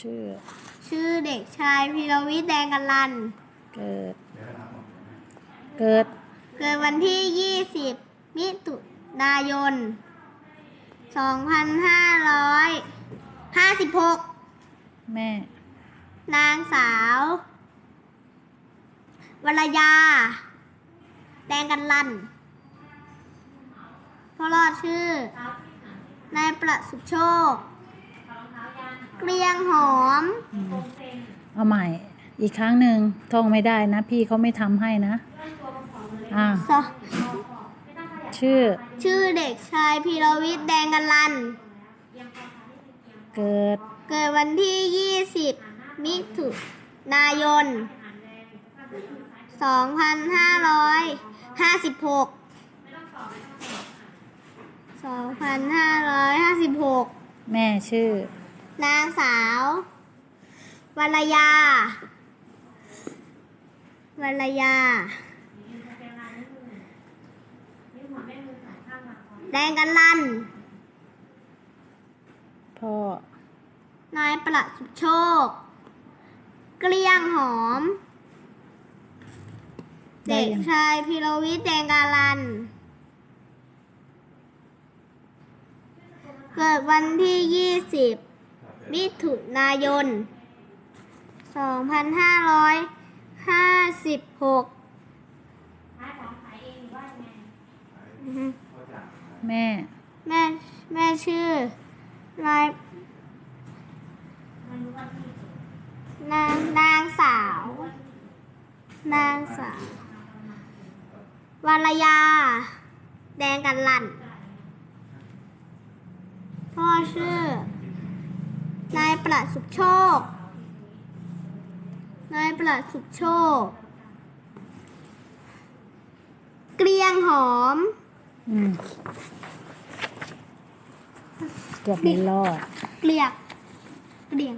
ชื่อ ชื่อเด็กชายพีรวิทย์แดงกันลัน เกิด เกิด เกิดวันที่ 20 มิถุนายน 2556 แม่ นางสาว วรยา แดงกันลันพ่อรอดชื่อนายประสุโชคเกลียง หอมอืมเอาใหม่ อีกครั้งหนึ่งท่องไม่ได้นะ พี่เขาไม่ทำให้นะ อ่าสชื่อ ชื่อเด็กชายพีรวิทย์แดงกันลัน เกิด เกิดวันที่ 20 มิถุนายน 2556 2556 แม่ชื่อ นางสาววรยาวรยา แดงกันลันพ่อ นายประสุโชค เกลี้ยงหอม ได้เด็กยัง ชายพิรวิทย์แดงกาลัน เกิดวันที่ 20 มิถุนายน 2556อือฮึแม่ แม่แม่ชื่อนายนางนางสาว นางสาว วรยา แดงกันลันพ่อชื่อนาย ประสุขโชค นายประสุขโชค เกลียงหอม อืมเกือบไม่รอด เกลียก เกลียง